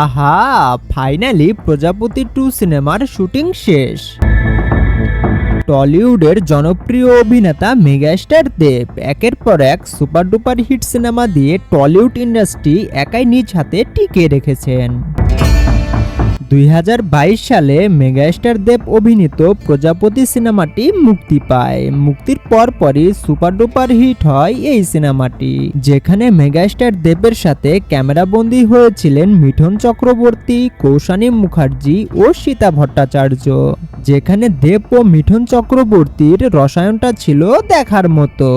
আহা ফাইনালি প্রজাপতি টু সিনেমার শুটিং শেষ। টলিউডের জনপ্রিয় অভিনেতা মেগাস্টার দেব একের পর এক সুপার ডুপার হিট সিনেমা দিয়ে টলিউড ইন্ডাস্ট্রি একাই নিজ হাতে টিকে রেখেছেন। দুই হাজার বাইশ সালে মেগাস্টার দেব অভিনীত প্রজাপতি সিনেমাটি মুক্তি পায়। মুক্তির পরপরই সুপার ডুপার হিট হয় এই সিনেমাটি, যেখানে মেগাস্টার দেবের সাথে ক্যামেরাবন্দি হয়েছিলেন মিঠুন চক্রবর্তী, কৌশানী মুখার্জি ও সীতা ভট্টাচার্য, যেখানে দেব ও মিঠুন চক্রবর্তীর রসায়নটা ছিল দেখার মতো।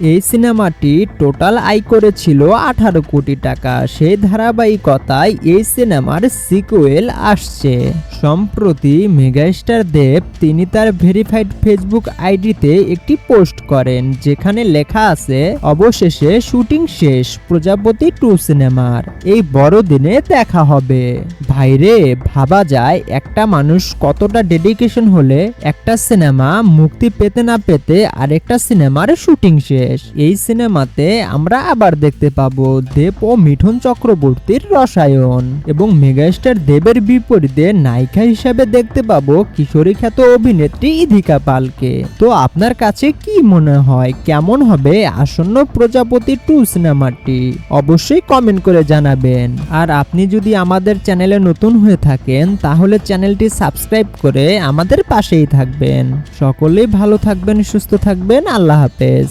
এই সিনেমাটি টোটাল আয় করেছিল আঠারো কোটি টাকা। সেই ধারাবাহিকতায় এই সিনেমার সিকুয়েল আসছে। সম্প্রতি মেগাস্টার দেব তিনি তার ভেরিফাইড ফেসবুক আইডিতে একটি পোস্ট করেন, যেখানে লেখা আছে, অবশেষে শুটিং শেষ, প্রজাপতি টু সিনেমার, এই বড়দিনে দেখা হবে। ভাইরে ভাবা যায়, একটা মানুষ কতটা ডেডিকেশন হলে একটা সিনেমা মুক্তি পেতে না পেতে আরেকটা সিনেমার শুটিং শেষ। এই সিনেমাতে আমরা আবার দেখতে পাবো দেব ও মিঠুন চক্রবর্তীর রসায়ন এবং মেগাস্টার দেবের বিপরীতে নায়িকা হিসাবে দেখতে পাবো কিশোরী খ্যাত অভিনেত্রী ইধিকা পালকে। তো আপনার কাছে কি মনে হয়, কেমন হবে আসন্ন প্রজাপতি টু সিনেমাটি? অবশ্যই কমেন্ট করে জানাবেন। আর আপনি যদি আমাদের চ্যানেলে নতুন হয়ে থাকেন, তাহলে চ্যানেলটি সাবস্ক্রাইব করে আমাদের পাশেই থাকবেন। সকলেই ভালো থাকবেন, সুস্থ থাকবেন, আল্লাহ হাফেজ।